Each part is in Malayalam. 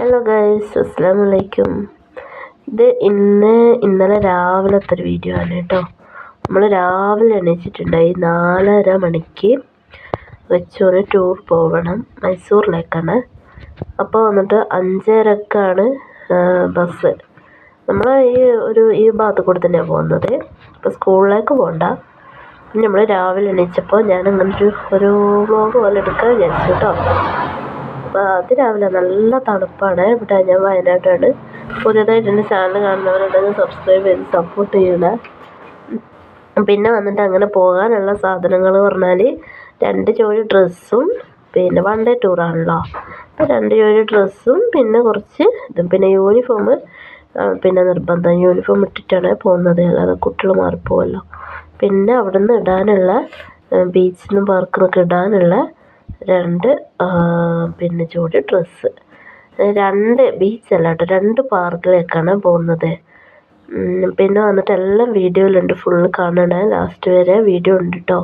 ഹലോ ഗൈസ് അസ്സാം വലൈക്കും ഇത് ഇന്ന് ഇന്നലെ രാവിലത്തെ ഒരു വീഡിയോ ആണ് കേട്ടോ നമ്മൾ രാവിലെ എണീച്ചിട്ടുണ്ടായി നാലര മണിക്ക് വെച്ചോറ് ടൂർ പോകണം മൈസൂറിലേക്കാണ് അപ്പോൾ വന്നിട്ട് അഞ്ചരക്കാണ് ബസ് നമ്മൾ ഈ ഒരു ഈ ഭാഗത്ത് കൂടെ തന്നെയാണ് പോകുന്നത്. അപ്പോൾ സ്കൂളിലേക്ക് പോകണ്ട നമ്മൾ രാവിലെ എണീച്ചപ്പോൾ ഞാൻ അങ്ങനെ ഒരു ഒരു വ്ലോഗ് പോലെ എടുക്കാൻ വിചാരിച്ചു കേട്ടോ അതിരാവിലെ നല്ല തണുപ്പാണ്. ഇവിടെ ഞാൻ വയനാട്ടാണ് പുതിയതായിട്ട് എന്റെ ചാനൽ കാണുന്നവരുണ്ടെങ്കിൽ സബ്സ്ക്രൈബ് ചെയ്ത് സപ്പോർട്ട് ചെയ്യണേ. പിന്നെ വന്നിട്ട് അങ്ങനെ പോകാനുള്ള സാധനങ്ങൾ പറഞ്ഞാൽ രണ്ട് ജോഡി ഡ്രസ്സും പിന്നെ വൺ ഡേ ടൂറാണല്ലോ അപ്പോൾ രണ്ട് ജോഡി ഡ്രസ്സും പിന്നെ കുറച്ച് ഇതും. പിന്നെ യൂണിഫോം പിന്നെ നിർബന്ധം. യൂണിഫോം ഇട്ടിട്ടാണ് പോകുന്നത്. അല്ലാതെ കുട്ടികൾ മാറിപ്പോവല്ലോ. പിന്നെ അവിടെ നിന്ന് ഇടാനുള്ള ബീച്ചിൽ നിന്നും പാർക്കിൽ നിന്നൊക്കെ ഇടാനുള്ള രണ്ട് പിന്നെ ജോഡി ഡ്രസ്സ്. രണ്ട് ബീച്ചല്ല കേട്ടോ രണ്ട് പാർക്കിലേക്കാണ് പോകുന്നത്. പിന്നെ വന്നിട്ട് എല്ലാം വീഡിയോയിലുണ്ട് ഫുൾ കാണണേ ലാസ്റ്റ് വരെ വീഡിയോ ഉണ്ട് കേട്ടോ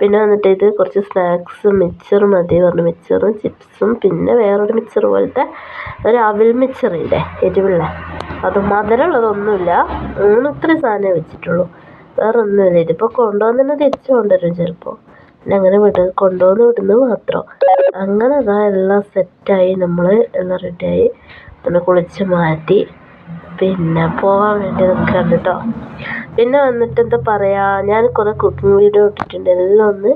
പിന്നെ വന്നിട്ട് ഇത് കുറച്ച് സ്നാക്സ് മിക്സർ മതി പറഞ്ഞു. മിക്സറും ചിപ്സും പിന്നെ വേറൊരു മിക്സർ പോലത്തെ ഒരു അവിൽ മിക്സറില്ലേ എരിവുള്ള. അത് മധുരമുള്ളതൊന്നുമില്ല മൂന്ന് ഇത്രയും സാധനമേ വെച്ചിട്ടുള്ളൂ. വേറെ ഒന്നുമില്ല ഇതിപ്പോൾ കൊണ്ടുവന്നിട്ട് തിരിച്ചു കൊണ്ടുവരും ചിലപ്പോൾ അങ്ങനെ വിട കൊണ്ടുവന്ന് വിടുന്നത് മാത്രം. അങ്ങനെ അതാ എല്ലാം സെറ്റായി നമ്മൾ എല്ലാം റെഡിയായി പിന്നെ കുളിച്ച് മാറ്റി. പിന്നെ പോകാൻ വേണ്ടി നിൽക്കുകയാണ് കേട്ടോ പിന്നെ വന്നിട്ട് എന്താ പറയുക ഞാൻ കുറേ കുക്കിംഗ് വീഡിയോ ഇട്ടിട്ടുണ്ട്. എല്ലാം ഒന്ന്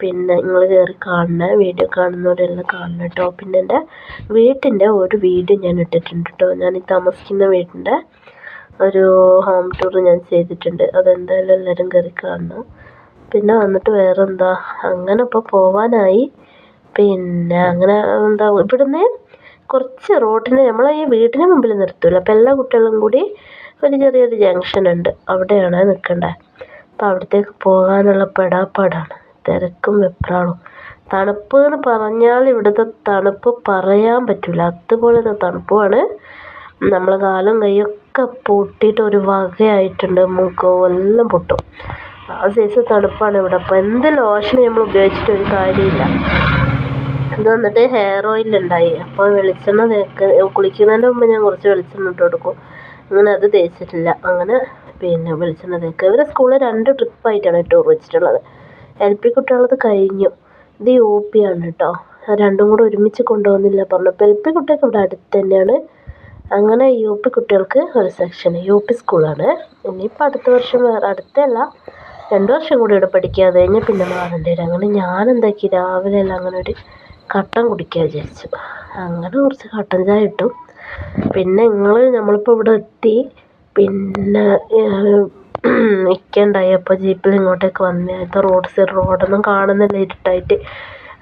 പിന്നെ നിങ്ങൾ കയറി കാണുന്ന വീഡിയോ കാണുന്നവരെല്ലാം കാണണം കേട്ടോ പിന്നെ എന്റെ വീട്ടിന്റെ ഒരു വീഡിയോ ഞാൻ ഇട്ടിട്ടുണ്ട് കേട്ടോ ഞാൻ ഈ താമസിക്കുന്ന വീടിന്റെ ഒരു ഹോം ടൂർ ഞാൻ ചെയ്തിട്ടുണ്ട്. അതെന്തായാലും എല്ലാവരും കയറി കാണണം. പിന്നെ വന്നിട്ട് വേറെന്താ? അങ്ങനെ ഇപ്പോൾ പോവാനായി. പിന്നെ അങ്ങനെ എന്താ ഇവിടുന്ന് കുറച്ച് റോഡിന് നമ്മളെ ഈ വീടിന് മുമ്പിൽ നിർത്തില്ല അപ്പോൾ എല്ലാ കുട്ടികളും കൂടി ഒരു ചെറിയൊരു ജംഗ്ഷൻ ഉണ്ട്. അവിടെയാണ് നിൽക്കേണ്ടത് അപ്പോൾ അവിടത്തേക്ക് പോകാനുള്ള പെടാപ്പാടാണ്. തിരക്കും വെപ്രാളും തണുപ്പ് എന്ന് പറഞ്ഞാൽ ഇവിടുത്തെ തണുപ്പ് പറയാൻ പറ്റില്ല അതുപോലത്തെ തണുപ്പുമാണ്. നമ്മളെ കാലും കൈയൊക്കെ പൊട്ടിയിട്ട് ഒരു വകയായിട്ടുണ്ട്. മുഖവും എല്ലാം പൊട്ടും. ആ സൈസ് തണുപ്പാണ് ഇവിടെ. അപ്പോൾ എന്ത് ലോഷൻ നമ്മൾ ഉപയോഗിച്ചിട്ട് ഒരു കാര്യമില്ല. ഇത് വന്നിട്ട് ഹെയർ ഓയിൽ ഉണ്ടായി. അപ്പോൾ വെളിച്ചെണ്ണ തേക്ക് കുളിക്കുന്നതിന്റെ മുമ്പ് ഞാൻ കുറച്ച് വെളിച്ചെണ്ണ ഇട്ട് കൊടുക്കും. അങ്ങനെ അത് തേച്ചിട്ടില്ല. അങ്ങനെ പിന്നെ വെളിച്ചെണ്ണ തേക്കുക ഇവരെ സ്കൂളിൽ രണ്ട് ട്രിപ്പായിട്ടാണ് ടൂർ വെച്ചിട്ടുള്ളത്. എൽ പി കുട്ടികളത് കഴിഞ്ഞു. ഇത് യു പി ആണ് കേട്ടോ രണ്ടും കൂടെ ഒരുമിച്ച് കൊണ്ടുപോകുന്നില്ല പറഞ്ഞു. അപ്പോൾ എൽ പി കുട്ടികൾക്ക് ഇവിടെ അടുത്ത് തന്നെയാണ്. അങ്ങനെ യു പി കുട്ടികൾക്ക് ഒരു സെക്ഷൻ യു പി സ്കൂളാണ് ഇനിയിപ്പോൾ അടുത്ത വർഷം വേറെ അടുത്തല്ല. രണ്ട് വർഷം കൂടി ഇവിടെ പഠിക്കുക അത് കഴിഞ്ഞാൽ പിന്നെ മാറേണ്ടി വരും അങ്ങനെ ഞാൻ എന്താക്കി രാവിലെ എല്ലാം അങ്ങനെ ഒരു കട്ടൻ കുടിക്കാൻ വിചാരിച്ചു. അങ്ങനെ കുറച്ച് കട്ടൻ ചായ ഇട്ടു. പിന്നെ നിങ്ങൾ നമ്മളിപ്പോൾ ഇവിടെ എത്തി. പിന്നെ നിൽക്കണ്ടായി അപ്പോൾ ജീപ്പിൽ ഇങ്ങോട്ടേക്ക് വന്ന്. ഇപ്പോൾ റോഡ് സൈഡ് റോഡൊന്നും കാണുന്നില്ല ഇരുട്ടായിട്ട്.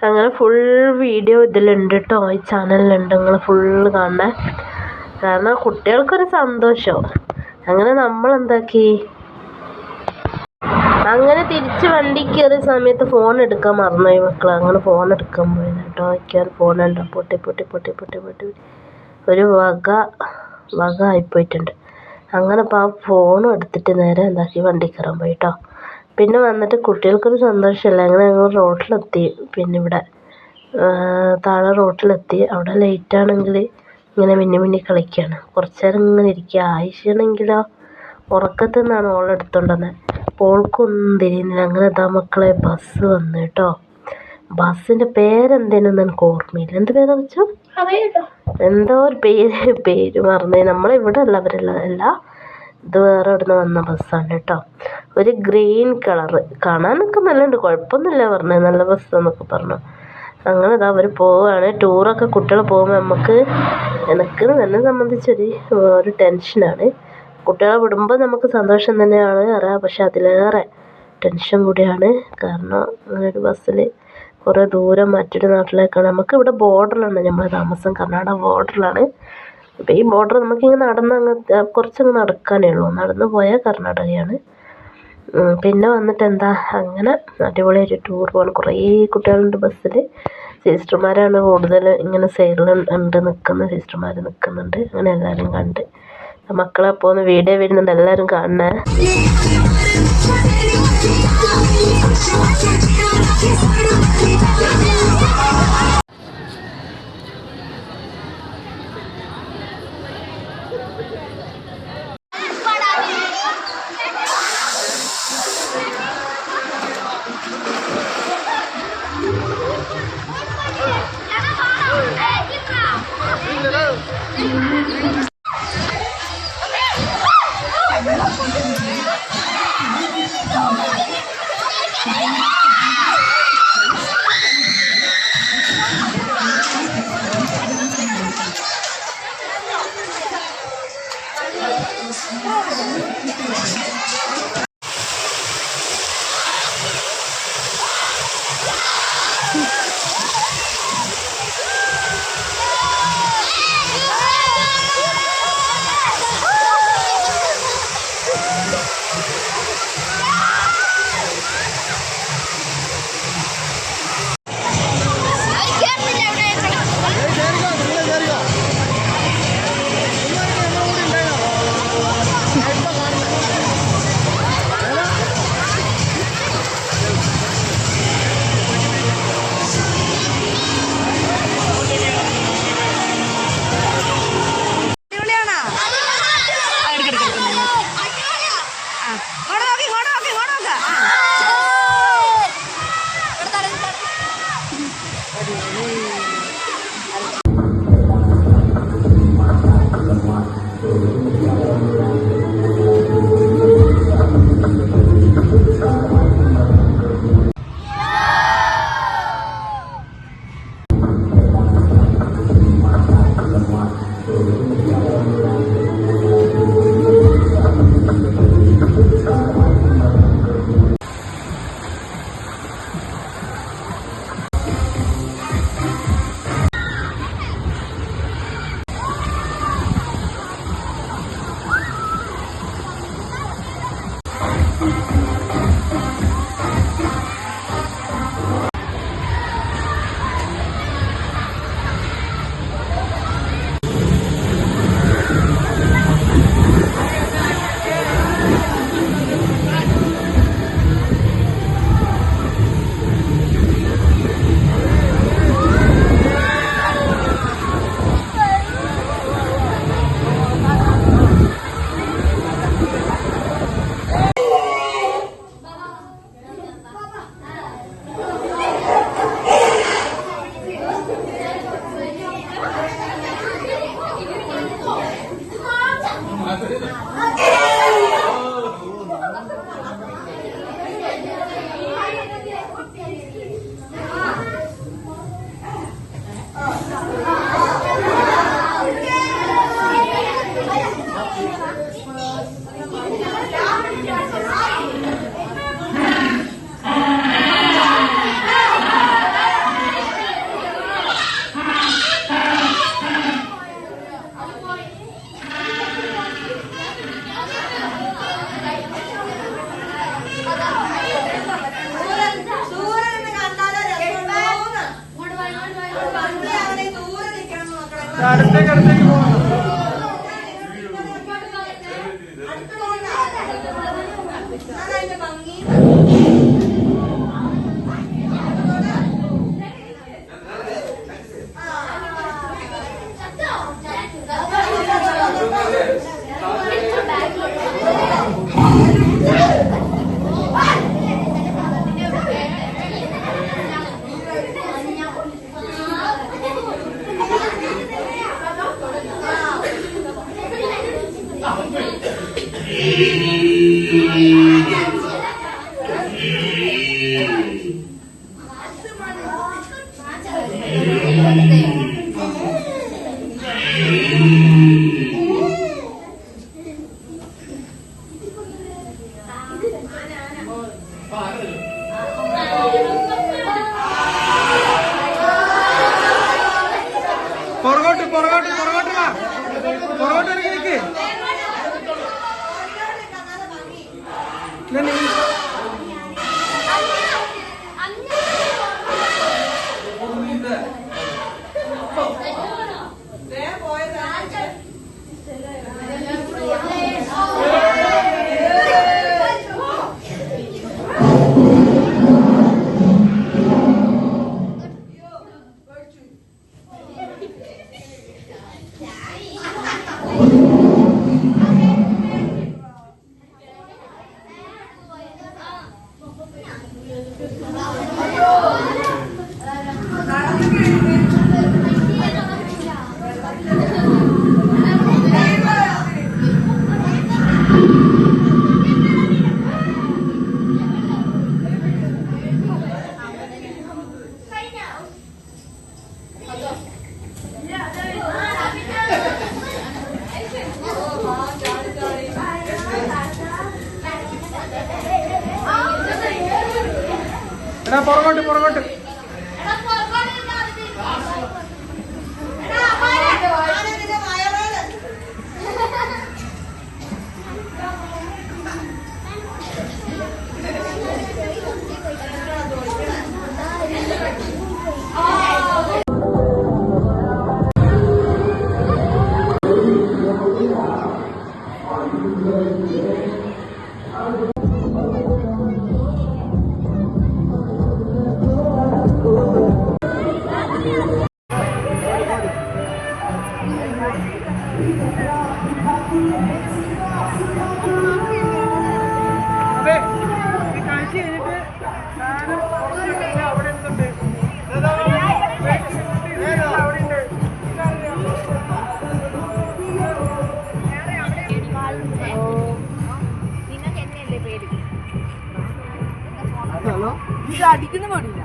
അങ്ങനെ ഫുൾ വീഡിയോ ഇതിലുണ്ട് കേട്ടോ ഈ ചാനലിലുണ്ട് നിങ്ങൾ ഫുള്ള് കാണണേ കാരണം കുട്ടികൾക്കൊരു സന്തോഷം. അങ്ങനെ നമ്മൾ എന്താക്കി അങ്ങനെ തിരിച്ച് വണ്ടി കയറിയ സമയത്ത് ഫോൺ എടുക്കാൻ മറന്നുപോയി മക്കൾ അങ്ങനെ ഫോൺ എടുക്കാൻ പോയത് കേട്ടോ. വയ്ക്കാൻ ഫോണുണ്ടോ പൊട്ടി പൊട്ടി പൊട്ടി പൊട്ടി പൊട്ടി ഒരു വക വക ആയിപ്പോയിട്ടുണ്ട്. അങ്ങനെ ഇപ്പോൾ ആ ഫോണും എടുത്തിട്ട് നേരെ എന്താക്കി വണ്ടി കയറാൻ പോയി കേട്ടോ. പിന്നെ വന്നിട്ട് കുട്ടികൾക്കൊരു സന്തോഷമല്ല അങ്ങനെ ഞങ്ങൾ റോട്ടിലെത്തി. പിന്നെ ഇവിടെ താഴെ റോട്ടിലെത്തി. അവിടെ ലൈറ്റാണെങ്കിൽ ഇങ്ങനെ മിന്നി മിന്നി കളിക്കുകയാണ് കുറച്ച് നേരം ഇങ്ങനെ ഇരിക്കുക. ആയിഷയാണെങ്കിലോ ഉറക്കത്തിൽ നിന്നാണ് ഓൾ വന്നത് അപ്പോൾ ഓൾക്കൊന്നും തിരിയുന്നില്ല അങ്ങനെ ഇതാ മക്കളെ ബസ് വന്നു കേട്ടോ. ബസ്സിന്റെ പേരെന്തേനൊന്നും എനിക്ക് ഓർമ്മയില്ല. എന്ത് പേരാ വെച്ചു എന്തോ ഒരു പേര് പേര് മറന്നു നമ്മളിവിടെ അല്ല ഇത് വേറെ ഇവിടുന്ന് വന്ന ബസ്സാണ് കേട്ടോ. ഒരു ഗ്രീൻ കളറ് കാണാനൊക്കെ നല്ലുണ്ട്. കുഴപ്പമൊന്നുമില്ല പറഞ്ഞത് നല്ല ബസ് എന്നൊക്കെ പറഞ്ഞു. അങ്ങനെ ഇതാ അവർ പോവുകയാണ്. ടൂറൊക്കെ കുട്ടികൾ പോകുമ്പോൾ നമുക്ക് എനിക്ക് എന്നെ സംബന്ധിച്ചൊരു ഒരു ടെൻഷനാണ് കുട്ടികളെ വിടുമ്പോൾ നമുക്ക് സന്തോഷം തന്നെയാണ് അറിയാം പക്ഷെ അതിലേറെ ടെൻഷൻ കൂടിയാണ്. കാരണം അങ്ങനെ ഒരു ബസ്സിൽ കുറേ ദൂരം മറ്റൊരു നാട്ടിലേക്കാണ്. നമുക്ക് ഇവിടെ ബോർഡറിലാണ് നമ്മൾ താമസം കർണാടക ബോർഡറിലാണ് അപ്പോൾ ഈ ബോർഡർ നമുക്കിങ്ങനെ നടന്ന് അങ്ങ് കുറച്ചങ്ങ് നടക്കാനേ ഉള്ളൂ. നടന്നു പോയാൽ കർണാടകയാണ്. പിന്നെ വന്നിട്ട് എന്താ? അങ്ങനെ അടിപൊളിയായിട്ട് ടൂർ പോകണം കുറേ കുട്ടികളുണ്ട് ബസ്സിൽ സിസ്റ്റർമാരാണ് കൂടുതൽ ഇങ്ങനെ സൈഡിൽ ഉണ്ട് നിൽക്കുന്നത് സിസ്റ്റർമാർ നിൽക്കുന്നുണ്ട്. അങ്ങനെ എല്ലാവരും കണ്ട്. മക്കളെ അപ്പോൾ വീഡിയോ വരുന്നുണ്ട് എല്ലാവരും കാണണേ അടിപൊളിയാണോ? नहीं നീ- എടാ പുറകോട്ട് പുറകോട്ട്. അടിക്കുന്ന പാടില്ല.